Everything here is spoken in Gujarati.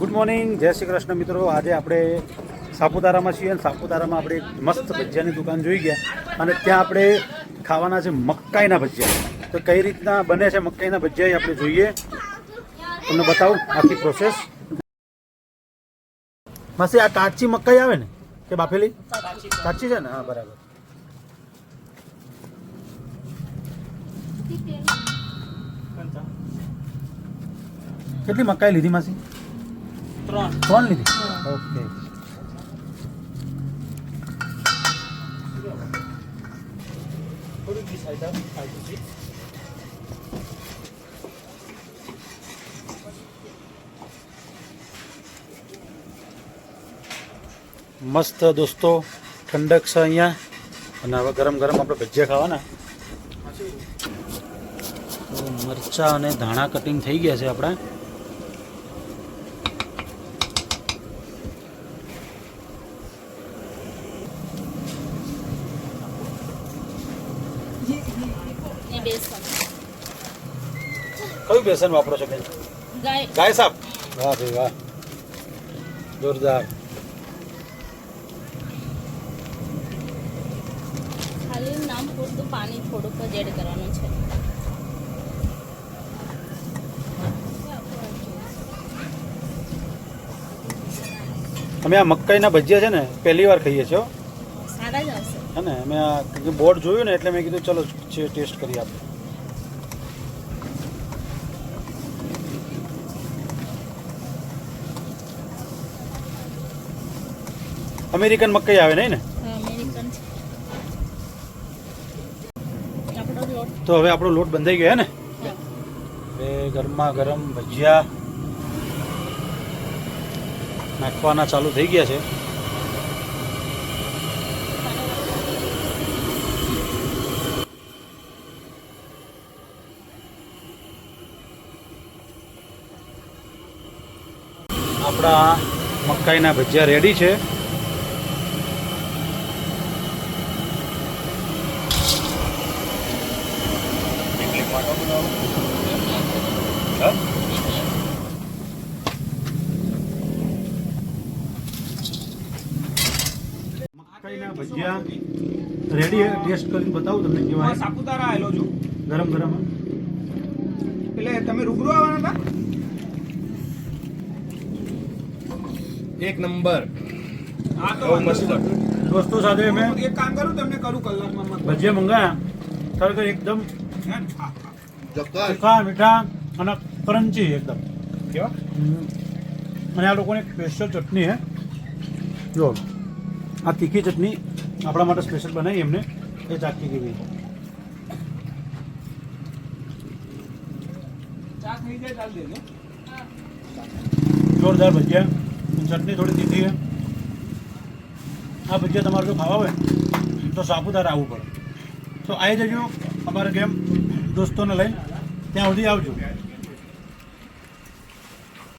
ગુડ મોર્નિંગ જય શ્રી કૃષ્ણ મિત્રો. આજે આપણે સાપુતારામાં છીએ અને સાપુતારામાં આપણે મસ્ત ભજીયાની દુકાન જોઈ ગયા. અને ત્યાં આપણે ખાવાના છે મકાઈના ભજીયા. તો કઈ રીતના બને છે મકાઈના ભજીયા આપણે જોઈએ. તમને બતાવું આખી પ્રોસેસ માસી, આ કાચી મકાઈ આવે ને? કે બાફેલી? કાચી છે ને? હા, બરાબર. કેટલી મકાઈ લીધી માસી? ત્રણ. લીધી? ઓકે. મસ્ત દોસ્તો ઠંડક છે અહીંયા. અને હવે ગરમ ગરમ આપણે ભજીયા ખાવાના. મરચાં અને ધાણા કટિંગ થઈ ગયા છે આપણા. ને બેસન. કયું બેસન વાપરો છો બેન? ગાય. ગાય સાપ? વાહ ભાઈ વાહ. જોરદાર. ખાલી નામ પૂરતું પાણી થોડુંક જ એડ કરવાનું છે. અમે આ મકાઈના ભજીયા છે ને પહેલી વાર ખાઈએ છીએ હો. ને? મેં આ બોર્ડ જોયું ને એટલે મેં કીધું ચલો ટેસ્ટ કરી આપણે અમેરિકન મકાઈ આવે નહીં ને? તો હવે આપણો લોટ બંધાઈ ગયો ને? એ હવે ગરમા ગરમ ભજીયા નાખવાના ચાલુ થઈ ગયા છે. આપણા મકાઈના ભજીયા રેડી છે. મકાઈના ભજીયા રેડી ટેસ્ટ કરીને બતાવું તમને કેવા સાપુતારા આવેલો છું. ગરમ ગરમ. એટલે તમે રૂબરૂ આવવાના એક નંબર હતા હા તો બહુ વાંધો મસ્ત. નહીં. દોસ્તો સાથે મેં હું એક કામ કરું તમને કરું કલાકમાં મત. ભજીયા મંગાયા ખરેખર એકદમ હે ને? હા, હા. તીખા મીઠા અને ક્રન્ચી એકદમ કેવા હમ. અને આ લોકોની સ્પેશિયલ ચટણી હે જો આ તીખી ચટણી આપણા માટે સ્પેશિયલ બનાવી એમને એ ચાખી ગઈ ચા થઈ જાય ચાલ દેજો જોરદાર ભજીયા ચટણી થોડી દીધી છે. આ ભજીયા તમારે જો ખાવા હોય, તો સાપુતારા આવવું પડે. તો આવી જજો અમારા ગેમ, દોસ્તોને લઈને. ત્યાં સુધી આવજો.